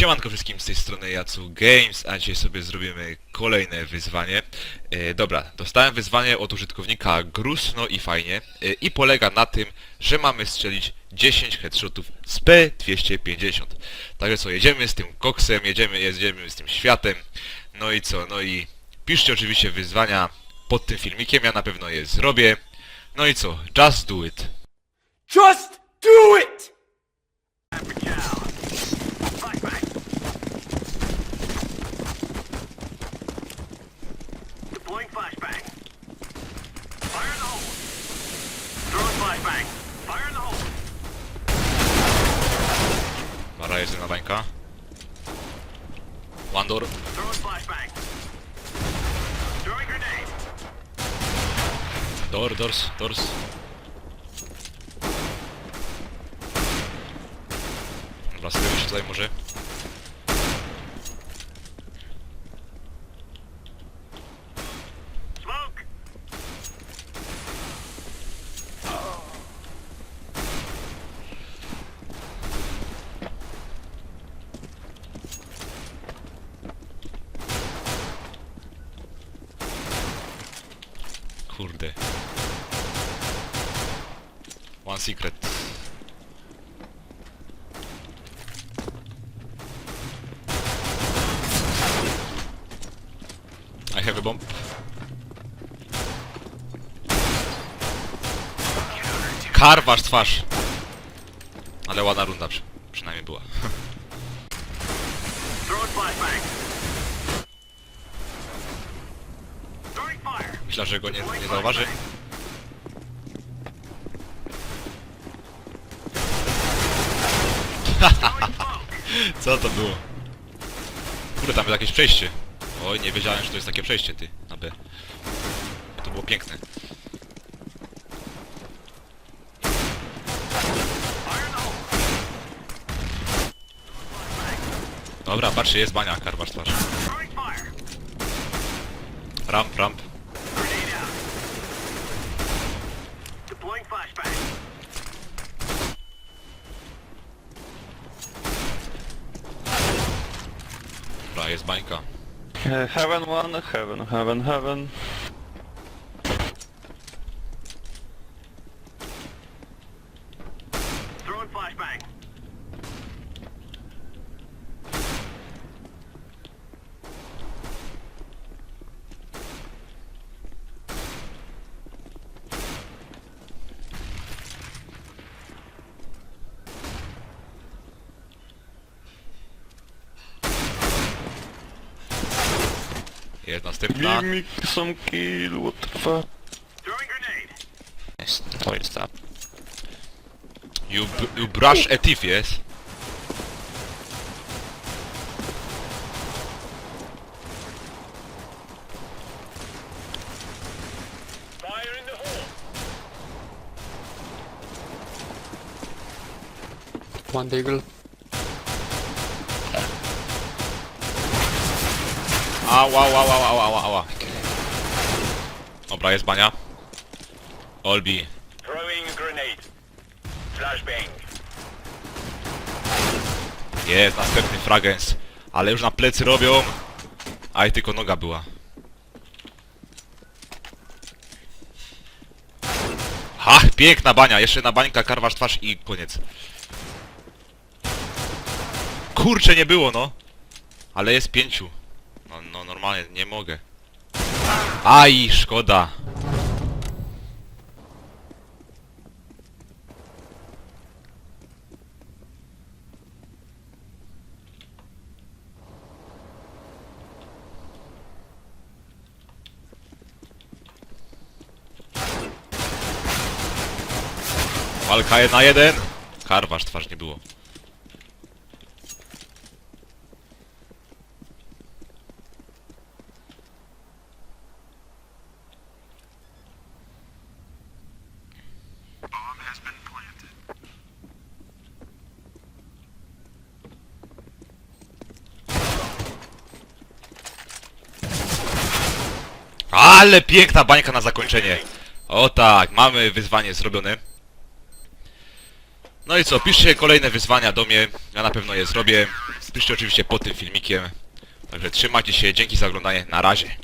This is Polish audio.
Siemanko wszystkim z tej strony Jacu Games, a dzisiaj sobie zrobimy kolejne wyzwanie. E, dobra, dostałem wyzwanie od użytkownika Grus, no i fajnie. E, I polega na tym, że mamy strzelić 10 headshotów z P250. Także co, jedziemy z tym koksem, jedziemy, jedziemy z tym światem. No i co, no i piszcie oczywiście wyzwania pod tym filmikiem, ja na pewno je zrobię. No i co, just do it. Just do it! Mara jest na bańka. One door. Door, doors, doors. Dobra, sobie się tutaj może. Kurde. One secret. I have a bomb. Karwasz twarz! Ale ładna runda przy, przynajmniej była. Myślę, że go nie, nie zauważy. Co to było? Kurde, tam było jakieś przejście. Oj, nie wiedziałem, że to jest takie przejście, ty, na B. To było piękne. Dobra, patrzcie, jest bania, karwasz twarz. Ramp, ramp. Grenade out. Deploying flashbang. Dobra, jest bańka. Heaven one, heaven, heaven, heaven. Give me some kill, what the fuck. Jest, to jest ta. You, you brush a thief, yes? One deagle. Ała, ała, ała, ała, ała, ała. Dobra, jest bania. Olbi. Throwing grenade. Flashbang. Jest następny fragens. Ale już na plecy robią. Aj, tylko noga była. Ha, piękna bania. Jeszcze na bańka, karwasz twarz i koniec. Kurcze nie było, no. Ale jest pięciu. No, no normalnie, nie mogę. Aj, szkoda. Walka jedna na jeden. Karwasz twarz nie było. Ale piękna bańka na zakończenie. O tak, mamy wyzwanie zrobione. No i co, piszcie kolejne wyzwania do mnie, ja na pewno je zrobię. Piszcie oczywiście pod tym filmikiem. Także trzymajcie się, dzięki za oglądanie, na razie.